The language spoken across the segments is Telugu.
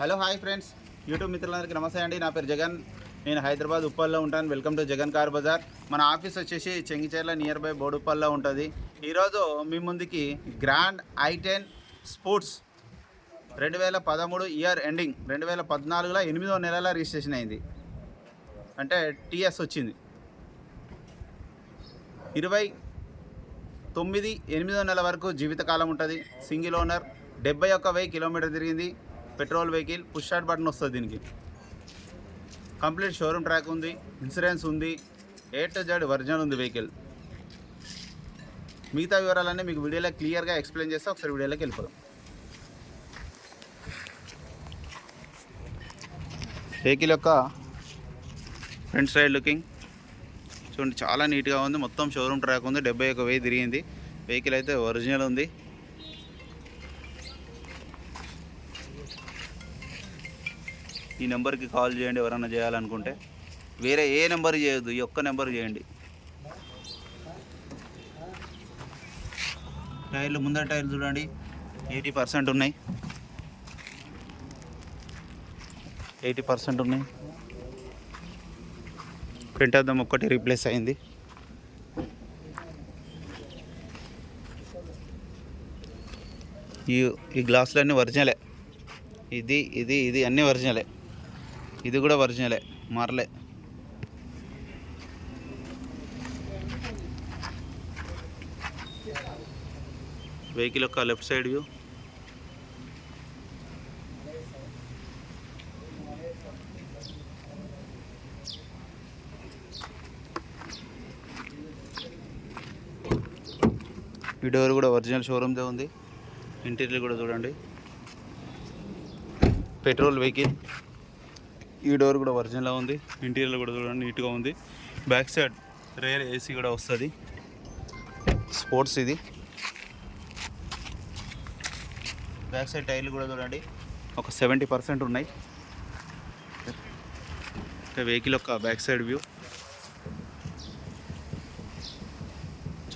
Hello hi friends. యూట్యూబ్ మిత్రులందరికీ నమస్తే అండి. నా పేరు జగన్. నేను హైదరాబాద్ ఉప్పల్లో ఉంటాను. Welcome to Jagan car Bazar. మన ఆఫీస్ వచ్చేసి చెంగిచేర్ల నియర్ బై బోడుప్పల్లో ఉంటుంది. ఈరోజు మీ ముందుకి గ్రాండ్ ఐ టెన్ స్పోర్ట్స్ రెండు వేల పదమూడు ఇయర్ ఎండింగ్ రెండు వేల పద్నాలుగులో ఎనిమిదో నెలల రిజిస్ట్రేషన్ అయింది. అంటే టీఎస్ వచ్చింది. ఇరవై తొమ్మిది ఎనిమిదో నెల వరకు జీవితకాలం ఉంటుంది. సింగిల్ ఓనర్ డెబ్బై ఒక్క వెయ్యి కిలోమీటర్ తిరిగింది. Petrol vehicle push start button వస్తుంది దీనికి. కంప్లీట్ షోరూమ్ ట్రాక్ ఉంది ఇన్సూరెన్స్ ఉంది ఏ టు జెడ్ ఒరిజినల్ ఉంది వెహికల్ మిగతా వివరాలన్నీ మీకు వీడియోలో క్లియర్గా ఎక్స్ప్లెయిన్ చేస్తే ఒకసారి వీడియోలోకి వెళ్ళిపోదాం. వెహికల్ యొక్క ఫ్రంట్ సైడ్ లుకింగ్ చూడండి చాలా నీట్గా ఉంది. మొత్తం షోరూమ్ ట్రాక్ ఉంది. డెబ్బై ఒక వెయ్యి తిరిగింది. వెహికల్ అయితే ఒరిజినల్ ఉంది. ఈ నెంబర్కి కాల్ చేయండి ఎవరైనా చేయాలనుకుంటే. వేరే ఏ నెంబర్ చేయొద్దు ఈ ఒక్క నెంబర్ చేయండి. టైర్లు ముందర టైర్లు చూడండి. ఎయిటీ పర్సెంట్ ఉన్నాయి. ఎయిటీ పర్సెంట్ ఉన్నాయి. ప్రింట్ అద్దం ఒక్కటి రీప్లేస్ అయింది. ఈ ఈ గ్లాసులు అన్నీ ఒరిజినలే. ఇది ఇది ఇది అన్నీ ఒరిజినలే. ఇది కూడా ఒరిజినలే మరలే. వెహికల్ యొక్క లెఫ్ట్ సైడ్ వ్యూ. ఈ డోర్ కూడా ఒరిజినల్ షోరూమ్దే ఉంది. ఇంటీరియర్ కూడా చూడండి. Petrol vehicle. ఈ డోర్ కూడా ఒరిజినల్గా ఉంది. ఇంటీరియర్ కూడా చూడండి నీట్గా ఉంది. బ్యాక్ సైడ్ రేర్ ఏసీ కూడా వస్తుంది. స్పోర్ట్స్ ఇది. బ్యాక్ సైడ్ టైర్లు కూడా చూడండి ఒక సెవెంటీ పర్సెంట్ ఉన్నాయి. వెహికల్ యొక్క బ్యాక్ సైడ్ వ్యూ.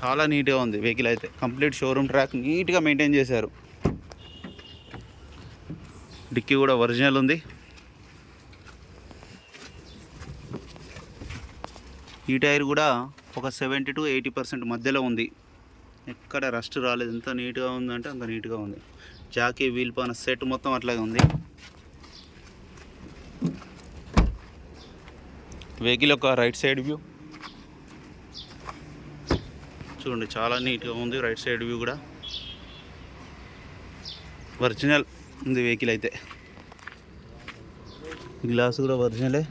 చాలా నీట్గా ఉంది వెహికల్ అయితే. కంప్లీట్ షోరూమ్ ట్రాక్ నీట్గా మెయింటైన్ చేశారు. డిక్కీ కూడా ఒరిజినల్ ఉంది. ఈ టైర్ కూడా ఒక సెవెంటీ టు ఎయిటీ పర్సెంట్ మధ్యలో ఉంది. ఎక్కడ రస్ట్ రాలేదు. ఎంత నీట్గా ఉందంటే అంత నీట్గా ఉంది. జాకీ వీల్ పైన సెట్ మొత్తం అట్లాగే ఉంది. వెహికల్ యొక్క రైట్ సైడ్ వ్యూ. చూడండి చాలా నీట్గా ఉంది రైట్ సైడ్ వ్యూ కూడా. ఒరిజినల్ ఉంది వెహికల్ అయితే. గ్లాస్ కూడా ఒరిజినలే.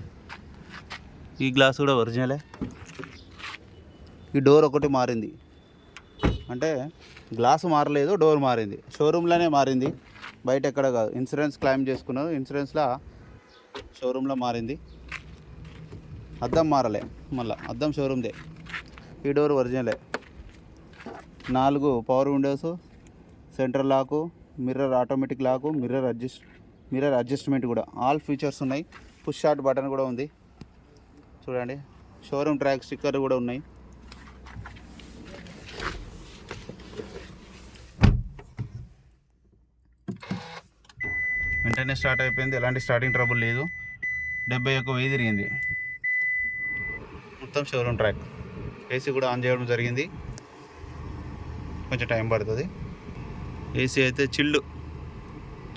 ఈ గ్లాస్ కూడా ఒరిజినలే. ఈ డోర్ ఒకటి మారింది. అంటే గ్లాస్ మారలేదు డోర్ మారింది. షోరూంలోనే మారింది. బయట ఎక్కడ కాదు. ఇన్సూరెన్స్ క్లెయిమ్ చేసుకున్నారు. ఇన్సూరెన్స్లో షోరూంలో మారింది. అద్దం మారలే. మళ్ళీ అద్దం షోరూమ్దే ఈ డోర్ ఒరిజినలే. నాలుగు power windows centre lock mirror automatic lock mirror adjust mirror adjustment కూడా. ఆల్ ఫీచర్స్ ఉన్నాయి. పుష్ షార్ట్ బటన్ కూడా ఉంది. చూడండి. షోరూమ్ ట్రాక్ స్టిక్కర్ కూడా ఉన్నాయి. వెంటనే స్టార్ట్ అయిపోయింది. ఎలాంటి స్టార్టింగ్ ట్రబుల్ లేదు. డెబ్బై ఒక్క వెయ్యి తిరిగింది. మొత్తం షోరూమ్ ట్రాక్ ఏసీ కూడా ఆన్ చేయడం జరిగింది. కొంచెం టైం పడుతుంది. ఏసీ అయితే చిల్లు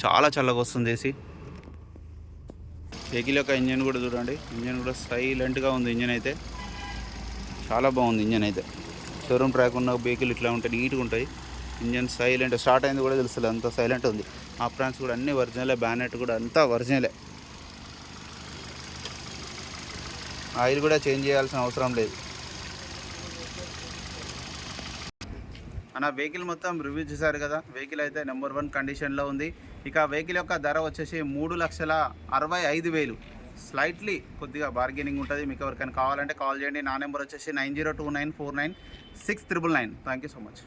చాలా చల్లగా వస్తుంది ఏసీ వెహికల్ యొక్క ఇంజన్ కూడా చూడండి. ఇంజన్ కూడా సైలెంట్గా ఉంది ఇంజన్ అయితే. చాలా బాగుంది ఇంజన్ అయితే. షోరూమ్ ట్రాక్ ఉన్న వెహికల్ ఇట్లా ఉంటాయి నీట్గా ఉంటాయి. ఇంజన్ సైలెంట్ స్టార్ట్ అయింది కూడా తెలుస్తుంది అంత సైలెంట్ ఉంది. ఆ ఫ్రాన్స్ కూడా అన్ని ఒరిజినలే బ్యానెట్ కూడా అంతా ఒరిజినలే ఆయిల్ కూడా చేంజ్ చేయాల్సిన అవసరం లేదు. అన్న వెహికల్ మొత్తం రివ్యూ చేశారు కదా. వెహికల్ అయితే నెంబర్ వన్ కండిషన్లో ఉంది. ఇక వెహికల్ యొక్క ధర వచ్చేసి మూడు లక్షల అరవై ఐదు వేలు. స్లైట్లీ కొద్దిగా బార్గెనింగ్ ఉంటుంది. మీకు ఎవరికైనా కావాలంటే కాల్ చేయండి. నా నెంబర్ వచ్చేసి nine zero two nine four nine six triple nine. Thank you so much.